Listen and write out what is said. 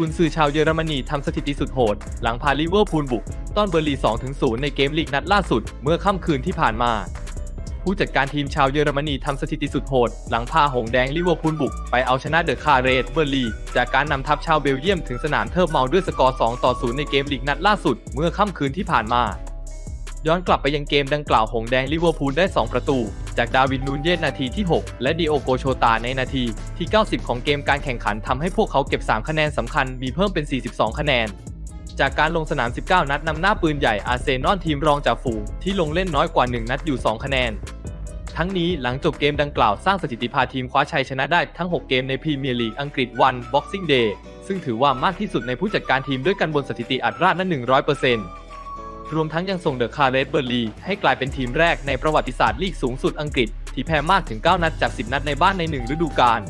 กุนซือชาวเยอรมนีทำสถิติสุดโหด หลังพาลิเวอร์พูลบุก ต้อนเบอร์ลี2-0 ในเกมลีกนัดล่าสุด เมื่อค่ำคืนที่ผ่านมา ผู้จัดการทีมชาวเยอรมนีทำสถิติสุดโหด หลังพาหงแดงลิเวอร์พูลบุก ไปเอาชนะเดอะคาร์เรตเบอร์ลี จากการนำทัพชาวเบลเยียมถึงสนามเทิร์เมาด้วยสกอร์ 2-0 ในเกมลีกนัดล่าสุด เมื่อค่ำคืนที่ผ่านมา ย้อนกลับไปยังเกมดังกล่าวหงแดงลิเวอร์พูลได้ 2 ประตู จากดาวินนูนเยสนาทีที่ 6 และดิโอโกโชตาในนาทีที่ 90 ของเกมการแข่งขันทำให้พวกเขาเก็บ 3 คะแนนสำคัญมีเพิ่มเป็น 42 คะแนน จากการลงสนาม 19 นัดนำหน้าปืนใหญ่อาร์เซนอลทีมรองจากฝูงที่ลงเล่นน้อยกว่า 1 นัดอยู่ 2 คะแนน ทั้งนี้หลังจบเกมดังกล่าวสร้างสถิติพาทีมคว้าชัยชนะได้ทั้ง 6 เกมในพรีเมียร์ลีกอังกฤษวัน Boxing Day ซึ่งถือว่ามากที่สุดในผู้จัดการทีมด้วยกันบนสถิติอัดราดนั้น100% รวมทั้งยังส่งเดอะคาร์เรสเบอร์ลีให้กลายเป็นทีมแรกในประวัติศาสตร์ลีกสูงสุดอังกฤษ ที่แพ้มากถึง 9 นัดจาก 10 นัดในบ้านใน 1 ฤดูกาล